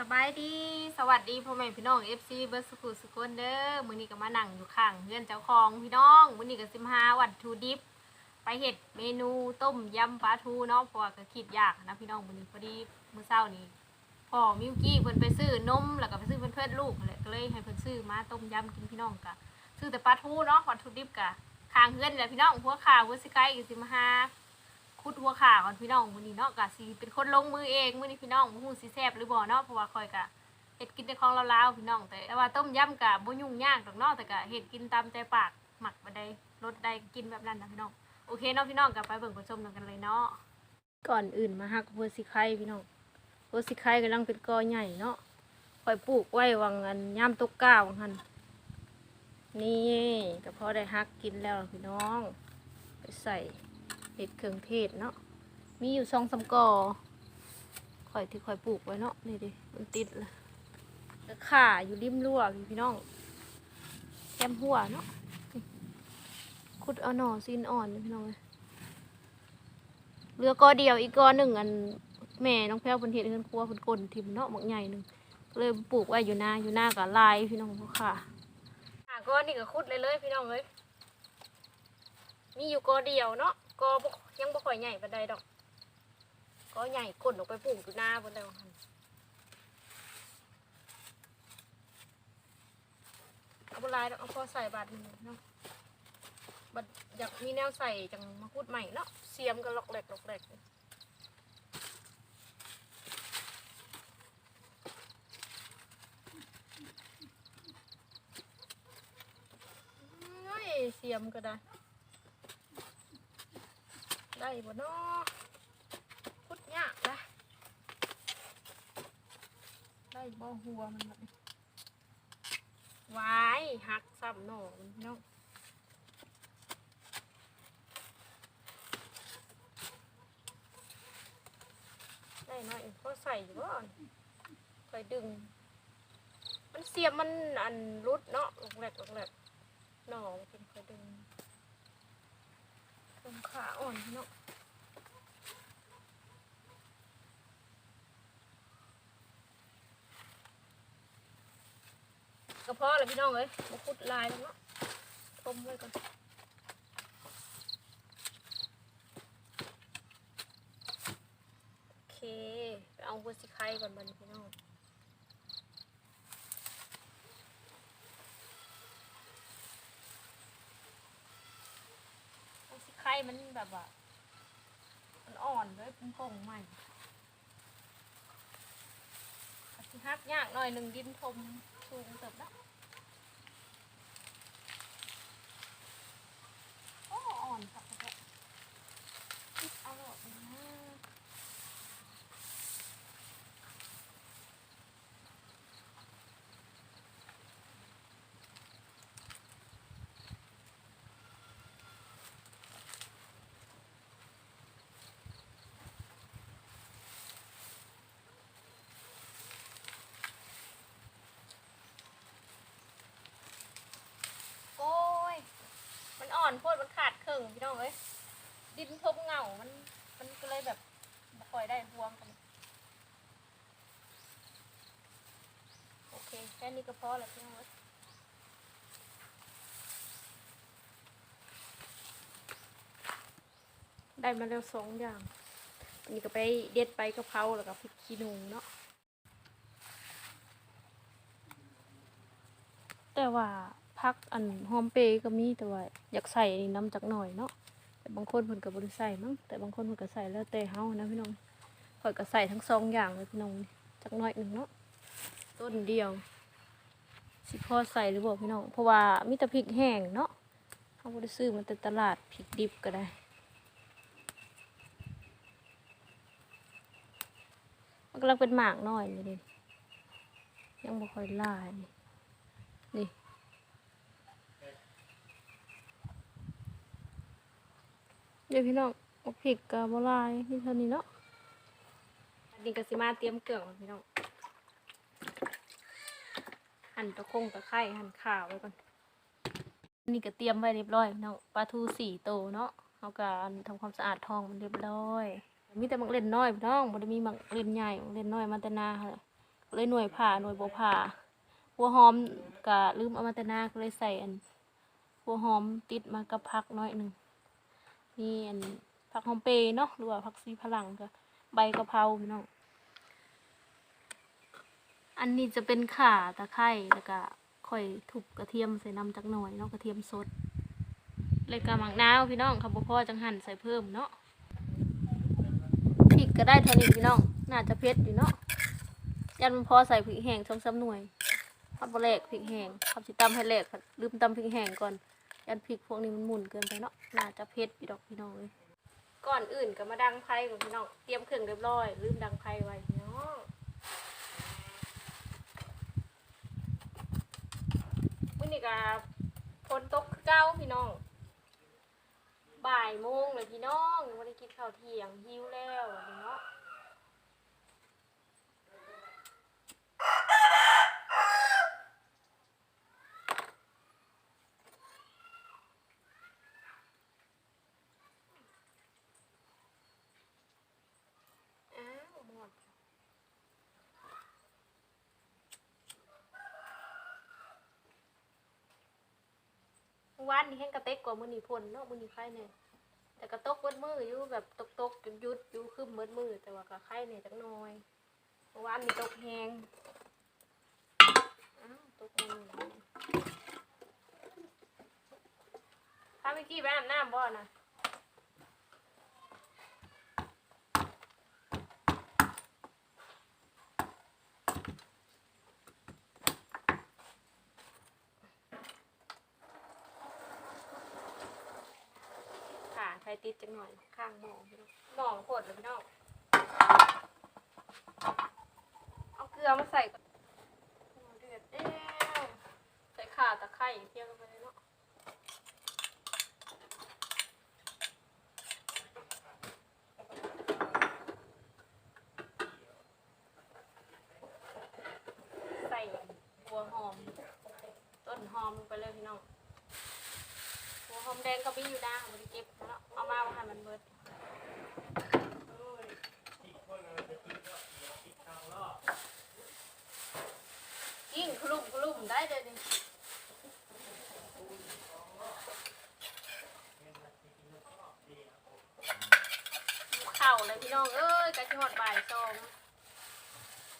สบายดี สวัสดีพ่อแม่พี่น้อง FC เบิร์สกูสกุลเด้อมื้อนี้ก็มานั่งอยู่ข้างเพื่อนเจ้าของพี่น้องมื้อนี้ก็สิมาหาวัตถุดิบ ไปเฮ็ดเมนูต้มยำปลาทูเนาะเพราะว่าก็คิดยากนะพี่น้องมื้อนี้พอดีมื้อเช้านี้พ่อมิวกี้เพิ่นไปซื้อนมแล้วก็ไปซื้อเพื่อนๆลูกนั่นแหละก็เลยให้เพิ่นซื้อมาต้มยำกินพี่น้องกะซื้อแต่ปลาทูเนาะวัตถุดิบกะข้างเพื่อนแหละพี่น้องหัวขาหัวสิไก่ก็สิมาหา คุดหัวขาก่อนพี่น้องมื้อนี้เนาะกะสิเป็นคนลงมือเองมื้อนี้พี่น้องบ่ฮู้สิแซ่บหรือบ่เนาะเพราะว่าคอยกะเฮ็ดกินแต่ของลาวๆพี่น้องแต่ว่าต้มยำกะบ่ยุ่งยากดอกเนาะแต่กะเฮ็ดกินตามใจปากหมักบ่ได้รสได้กินแบบนั้นนะพี่น้องโอเคเนาะพี่น้องกะไปเบิ่งไปชมกันเลยเนาะก่อนอื่นมาหักหัวสิไข่พี่น้องหัวสิไข่กำลังเป็นกอใหญ่เนาะคอยปลูกไว้วังอันยามตกก้าวหั่นนี่ก็พอได้หักกินแล้วพี่น้อง ไปใส่ เห็ดเครื่องเทศเนาะมีอยู่สองสามกอข่อยที่ข่อยปลูกไว้เนาะนี่ดิมันติดเลยข่าอยู่ริมรั้วพี่น้องแคมหัวเนาะขุดเอาหน่อซีนอ่อนพี่น้องเลยเหลือกอเดียวอีกกอหนึ่งอันแม่น้องแพ้วเพิ่นเห็ดเฮือนครัวเพิ่นกลนทิมเนาะบักใหญ่หนึ่งเลยปลูกไว้อยู่หน้าอยู่หน้ากับลายพี่น้องเพราค่ะอะกอนี่ก็ขุดเลยเลยพี่น้องเลยมีอยู่กอเดียวเนาะ กอบ่ยังบ่ค่อยใหญ่ปานใดดอกกอใหญ่ก้นออกไปปลูกอยู่หน้าบนใดของมันเอาบ่หลายดอกเอาพอใส่บาทหนึงเนาะบัดอยากมีแนวใส่จังมาพูดใหม่เนาะเสียมก็หลอกแหลกหลอกแหลกเอ้ยเสียมก็ได้ ได้บ่เนาะพุดยากนะได้บ่หัวมันแบบวายหักซ้ำหน่อมันเนาะได้หน่อยก็ใส่อยู่บ่คอยดึง มันเสียบมันอันรุดเนาะหลกแหลกหลกแหลกหน่อนเป็นคอยดึงตรงขาอ่อนเนาะ กระเพาะเลยพี่น้องเอ้ยมาขุดลายแล้วเนาะต้มไว้ก่อนโอเคไปเอาหัวสิไข่ก่อนมันพี่น้องหัวสิไข่มันแบบว่ามันอ่อนเลยเป็นผงใหม่อาจสิฮักยากหน่อยหนึ่งดินทม สูงเติบแล้ว โอ้อ่อนค่ะกระคิดเอาหรอกนะโอ้ย มัน อ่อนโพดมันขาดครึ่งพี่น้องเอ้ยดินทบเหงา มันมันก็เลยแบบบ่ค่อยได้ห่วงกันโอเคแค่นี้ก็พอแล้วพี่น้องเอ้ยได้มาแล้วสองอย่างอันนี้ก็ไปเด็ดไปกะเพราแล้วก็พริกขี้หนูเนาะ แต่ว่า พักอันหอมเปย์ก็มีแต่ว่าอยากใส่น้ำจักหน่อยเนาะแต่บางคนเพิ่นก็บ่ได้ใส่มั้งแต่บางคนเพิ่นก็ใส่แล้วแต่เฮานะพี่น้องข่อยก็ใส่ทั้งสองอย่างเลยพี่น้องจักหน่อยหนึ่งเนาะต้นเดียวสิพอใส่หรือบ่พี่น้องเพราะว่ามีแต่พริกแห้งเนาะเฮาบ่ได้ซื้อมาแต่ตลาดพริกดิบก็ได้มันกำลังเป็นหมากน้อยนี่ดิยังบ่ค่อยลายนี่นี่ เดี๋ยวพี่น้องเอาพริกกับบลายนี่เท่านี้เนาะอันกสิมาเตรียมเกลือก่อนพี่น้อง หั่นตะคงตะไคร้หั่นข่าไว้ก่อน นี่ก็เตรียมไว้เรียบร้อยพี่น้องปลาทูสี่โตวเนาะเอาการทำความสะอาดทองมันเรียบร้อย มีแต่มักเล่นน้อยพี่น้องบ่ได้มีมักเล่นใหญ่มักเล่นน้อยมาแต่นาค่ะเลยหน่วยผ่าหน่วยบ่ผ่าหัวหอมก็ลืมเอามาแต่นาก็เลยใส่อันหัวหอมติดมากับผักน้อยหนึ่ง มีอันผักหอมเปย์เนาะหรือว่าผักซีพลังก็ใบกะเพราพี่น้องอันนี้จะเป็นข่าตะไคร้แล้วก็ค่อยทุบกระเทียมใส่น้ำจักหน่อยเนาะกระเทียมสดเลยกะหมักนาวพี่น้องค่ะบ่พอจังหั่นใส่เพิ่มเนาะพริกก็ได้เท่านี้พี่น้องน่าจะเผ็ดอยู่เนาะยันมันพอใส่พริกแห้งสองสามหน่วยทำบะแลกพริกแห้งทำสิตำให้แลกค่ะลืมตำพริกแห้งก่อน ยันพริกพวกนี้มันหมุนเกินไปเนาะน่าจะเผ็ดพี่ดอกพี่น้องเลยก่อนอื่นก็มาดังไพ่กับพี่น้องเตรียมเครื่องเรียบร้อยลืมดังไพ่ไว้พี่น้องวันนี้ก็ฝนตกคือเก้าพี่น้องบ่ายโมงเลยพี่น้องยังไม่ได้กินข้าวเที่ยงหิวแล้วพี่น้อง อ้าวหมดเมื่อวานนี่แห้งกระเต็กกว่ามื้อนี้พ่นเนาะมื้อนี้ไข่เนี่ยแต่กระตกเบิดมืออยู่แบบตกตกหยุดๆอยู่คืมเบิดมือแต่ว่าก็ไข่เนี่ยจักหน่อยเมื่อวานมีตกแหงอ้าวตกมือถ้าเมื่อกี้ไปอาบน้ำบ่นะ ติดจังหน่อยข้างหมองพี่น้องหมองโคตรเลยพี่น้องเอาเกลือมาใส่ก่อนเดือดแล้วใส่ข่าตะไคร้เที่ยวลงไปเลยเนาะใส่หัวหอม ต้นหอมลงไปเลยพี่น้องหัวหอมแดงก็มีอยู่นะบริเก็บ มาให้มันเบิดยิ่งคลุ่มคลุ่มได้เลยนี่เข่าเลยพี่น้องเอ้ยกะชิหอดบ่ายสอง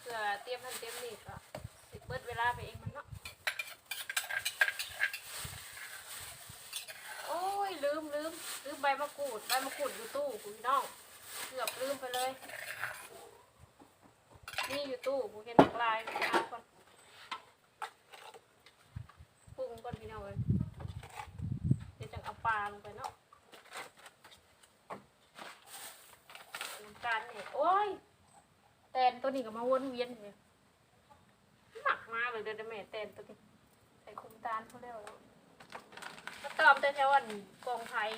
เพื่อเตรียมทันเตรียมนี่ก็สิเบิดเวลาไปเองมันเนาะ โอ้ย ลืมลืมลืมใบมะกรูดใบมะกรูดอยู่ตู้คุณพี่น้องเกือบลืมไปเลย นี่อยู่ตู้กูเห็นตกลายเอาก่อนปรุงก่อนพี่น้องเลยเดี๋ยวจังเอาปลาลงไปเนาะน้ำตาลเนี่ยโอ้ยแตนตัวนี้ก็มาวนเวียนเลยหมักมากเลยเดี๋ยวแม่แตนตัวนี้ใส่คุมตาลเขาเรียกว่าาตอบแต่แถวอันกองไทย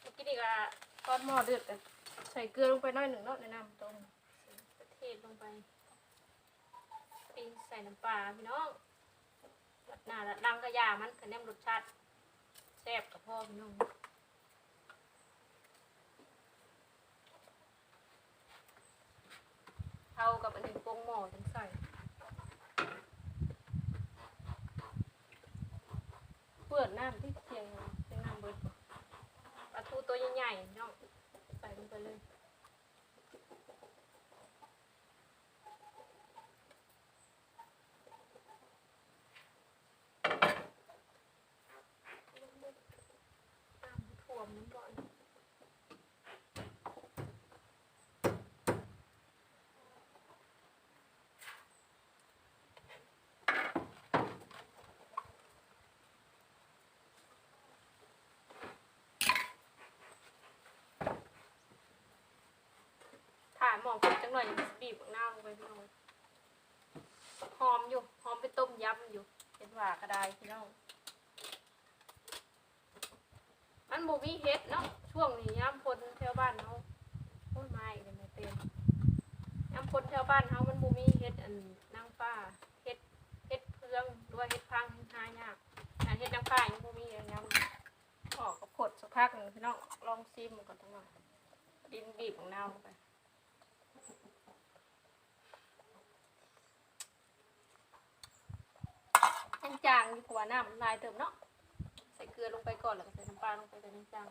เมื่อกี้นี่ก็ตอนหม้อเดือดกันใส่เกลือลงไปหน้อยหนึ่งเนาะแนะนำตรงประเทศลงไปปิ้งใส่น้ำปลาพี่น้องลัดหน้าลัดดังกระยามันคะแนนรสชาติแซ่บกับพ่อพี่น้องเท่ากับอันนี้ปรุงหม้อจังใส่ เปิด น้ำที่เชียงเทียงน้ำเบิดปลาทูตัวใหญ่ๆเนาะใส่ลงไปเลยน้ำท่วมมันก่อน ถาม หมองจังหน่อยยังบีบข้างหน้าลงไปพี่น้องหอมอยู่หอมไปต้มยำอยู่เป็นหว่ากระไดพี่น้องมันบูมีเฮ็ดเนาะช่วงนี้ย้ำพลแถวบ้านเขาโอ้ยไม่เลยไม่เต็มย้ำพลแถวบ้านเขามันบูมีเฮ็ดอันนางฟ้าเฮ็ดเฮ็ดเพืองด้วยเฮ็ดพังหายากอันเฮ็ดนางฟ้ายังบูมีอย่างย้ำออกกับขดสักพักหนึ่งพี่น้องลองซิมก่อนทั้งหน่อยดินบีบของนาว ลงจางๆดีกว่าน้ำมันลายเติมเนาะใส่เกลือลงไปก่อนแล้วก็ใส่น้ำปลาลงไปแต่จาง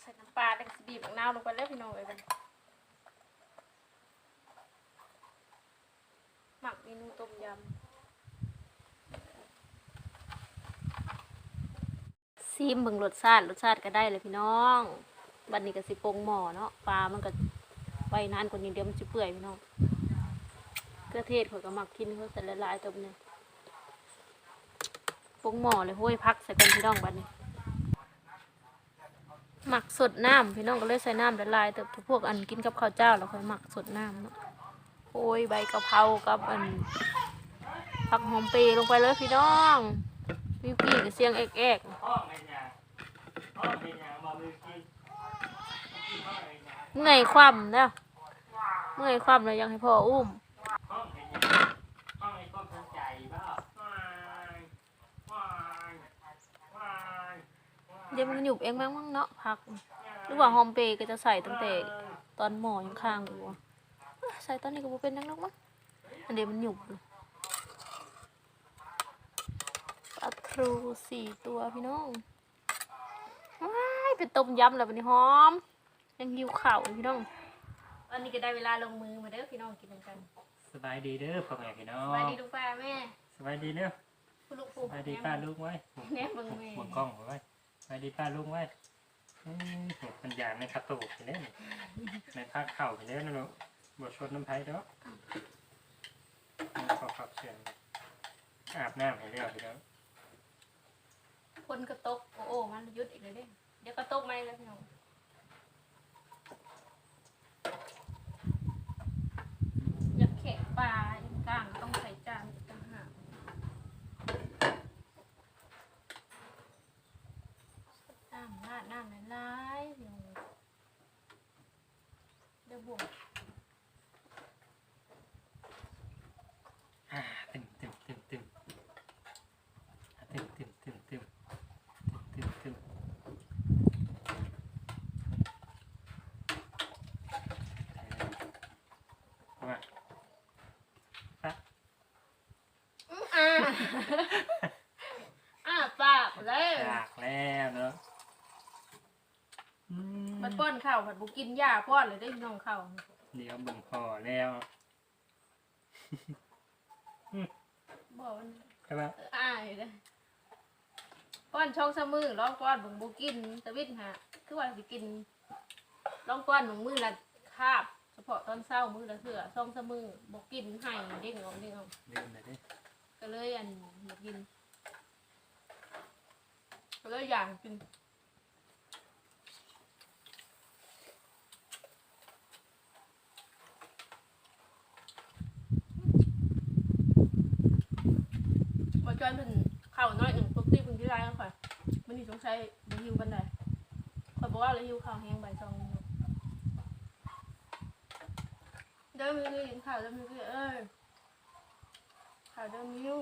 ใส่น้ำปลาแล้วก็สิบีบของนาวลงไปแล้วพี่น้องเอ้ยหมักเมนูต้มยำซีมเบิ่งรสชาติรสชาติก็ได้เลยพี่น้องบัดนี้ก็สิปงหม้อเนาะปลามันก็ไว้นานกว่านี้เดี๋ยวมันจะเปื่อยพี่น้อง กลือเทศเขาก็มักกินเขาใส่ละลายตัวนี้ปรุงหม้อเลยห้วยพักใส่กันพี่น้องบัดนี้หมักสดน้ำพี่น้องก็เลยใส่น้ำละลายแต่พวกอันกินกับข้าวเจ้าแล้วค่อยหมักสดน้ำเนาะโอ้ยใบกะเพรากับอันผักหอมเปรย์ลงไปเลยพี่น้องวิวกี้กับเสียงแอกเอกเป็นหยังเมื่อยคว่ำแล้วเมื่อยคว่ำแล้วยังให้พ่ออุ้ม พ่อเป็นหยังพ่อไอ้ความสนใจบ้าว้ายว้ายว้าย เดี๋ยวมันหยุบเองบ้างมั้งเนาะพักหรือว่าฮอมเปย์ก็จะใส่ตั้งแต่ตอนหมอยังค้างอยู่อะเอ้อใส่ตอนนี้ก็บ่เป็นนักนักมั้งอันเดี๋ยวมันหยุบเลยปลาทรูสี่ตัวพี่น้องว้ายเป็นต้มยำแล้ววันนี้หอม ยังหิวข่าวเลยพี่น้องวันนี้ก็ได้เวลาลงมือมาเด้อพี่น้องกินกันสบายดีเด้อพ่อแม่พี่น้อสงวัสดีลูกป้าแม่สบายดีเด้อคุณลูกสปู่บายดีป้าลูกไว้แม่เบิ่งแม่หมดกล้องไว้ สบายดีป้าลูกไว้อืมเห็ดปัญญาในคาโตกเล่นในภาคเข่าเล่นนะลูกบทชดน้ำไผ่เด้อขอขับเชิญอาบน้ำให้เรียบพี่น้องคนกระตกโอ้โอ้มันยุดอีกเลยเด้เดี๋ยวกระตกไหมแล้วพี่น้องอยากแขะปลาอีกกลางต้องใส่จานอีกต่างหากน้ำราด น้ำหลายๆพี่น้องเดี๋ยวบวกอ่าตึมตึมตึมตึมอ่าตึมตึมตึมตึมตึมตึมตึมเออเอามาปะอ่าอ่าปากเลยอยากแล้วเนาะอื มมันป้อนข้าวผัดบุกินหญ้าป้อนเลยได้น้องข้าวเดี๋ยวเบิ่งพอแล้วบอกมันใช่ปะเอออายเลยป้อนช่องซะมือร้องป้อนบุงบุกินตะวิทฮะคือว่าสิกินร้องป้อนบุงมือละคาบ เฉพาะตอนเช้ามือละเถื่อช่องซะมือบุกินให้เด้งออกเด้งออกลืมเลยดิก็เลยอันบุกินก็เลยอยากกินมาจอยเพิ่นข้าวน้อยหนึ่งปกติเพิ่นที่ไรกันค่ะ มันนี่สงสัยบ่หิวกันได้ข่อยบอกว่าเลยหิวข้าวแห้งใบซองหนึ่เดิมมีกินข้าวเดิมมีกินเอ้ยข้าวเดิมมิว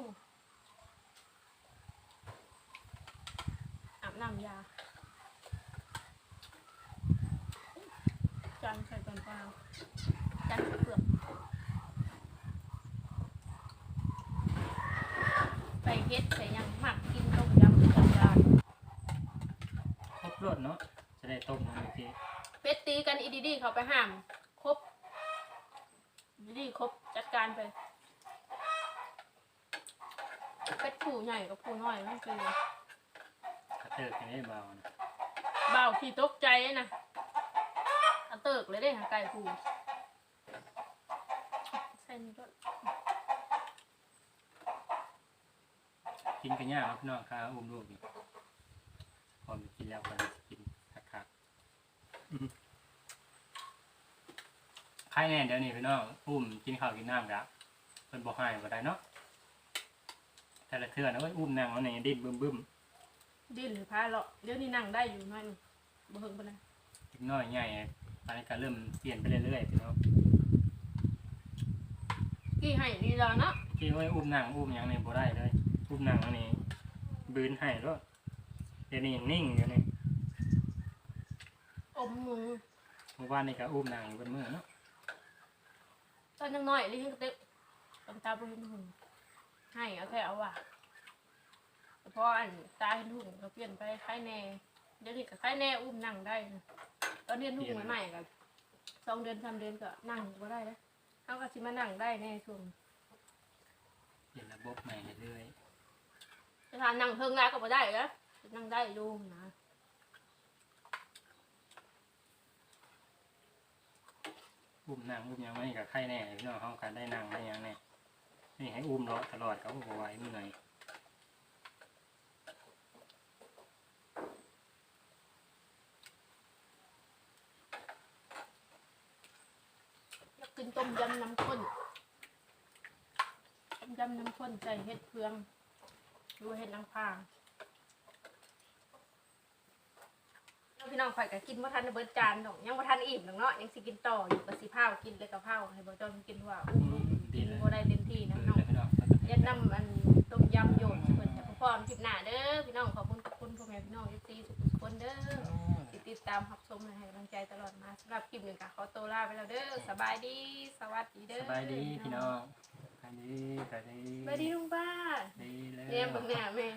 อาบน้ำยาจานใส่ตอนเปล่าจานใส่เปลือกไปเฮ็ดใส่ยังหมักกินต้มยำกับยา ครบรสเนาะจะได้ ต้มนะเมื่อกี้เป็ดตีกันอีดีดีเขาไปห้ามครบอีดีดีครบจัดการไปเป็ดผู้ใหญ่กับผู้น้อยมันคือกระเติกกันได้เบานะเบาที่ตกใจนะเอาเติกเลยเด้หาไก่ผู้ใส่นี่ก็กินกันยากครับพี่น้องข้าวอุ้มลูกนี่พอมีกินแล้วก็จะกินคักๆอื้อหือ ใครแน่เดี๋ยวนี้พี่น้องอุ้มกินข้าวกินน้ำครับเพิ่นบอกให้บ่ได้เนาะแต่ละเทื่อนะเว้ยอุ้มนั่งแล้วนี่ดิ้นบึ้มบึ้มดิ้นหรือพาเลาะเดี๋ยวนี้นั่งได้อยู่หน้อยหนึงบ่เฮิงปานใดๆอีกน้อยใหญ่ตอนนี้ก็เริ่มเปลี่ยนไปเรื่อยๆพี่น้องกี่ให้ดีแล้วเนาะที่ว่าอุ้มนั่งอุ้มหยังนี่บ่ได้เลยอุ้มนั่งอันนี้บืนให้แล้วเดี๋ยวนี้นิ่งอยู่นี่ มมือเมื่อวานนี่ก็อุ้มนางอยู่บนมือเนาะตอนยังน้อยลิ้นก็เตะตอนตาบริเห็นหุ่นให้เอาแค่เอาว่ะแต่พออันตาเห็นหุ่นก็เปลี่ยนไปคล้ายแน่เดี๋ยวนี้ก็คล้ายแน่อุ้มนั่งได้นะตอนเรียนหุ่นใหม่ๆก็สองเดือนสามเดือนก็นั่งก็ได้แล้วเขาก็สิมานั่งได้แน่ช่วงเปลี่ยนระบบใหม่เรื่อยจะทานนั่งเพิ่งแล้วก็บ่ได้แล้วนั่งได้อยู่นะ อุ้มนางอุ้มยังไม่กับไข่แน่พี่น้องเขาการได้นางได้ยังแน่นี่ให้อุ้มรอตลอดเขาบอกไหวมือไหนอยอยากกินต้มยำน้ำข้นต้มยำน้ำข้นใส่เห็ดเฟืองดูเห็ดนางพาแล้วพี่ น้องข่อยก็กินว่าทันได้เบิดจานดอกยังว่าทันอิ่มดอกเนาะยังสิกินต่ออยู่กับสิพาวกินเลยกับพาวให้บ่จอนกินว่าอู้ลูกกินบ่ได้เต็มที่เอนะอน้องเลยพี่น้องเย็ดน้ำอันต้มยำโยนเพิ่นจะพร้อมคลิปหน้าเด้อพี่น้องขอบคุณขอบคุณพ่อแม่พี่น้อง FC ทุกๆคนเด้อที่ติดตามรับชมและให้กำลังใจตลอดมาสำหรับคลิปหนึ่งค่ะขอตัวลาไปแล้วเด้อสบายดี สวัสดีเด้อสบายดีพี่น้องสบายดีสบายดีสบายดีลุงป้าดีเลยเนี่ยมึงเนี่ยแม่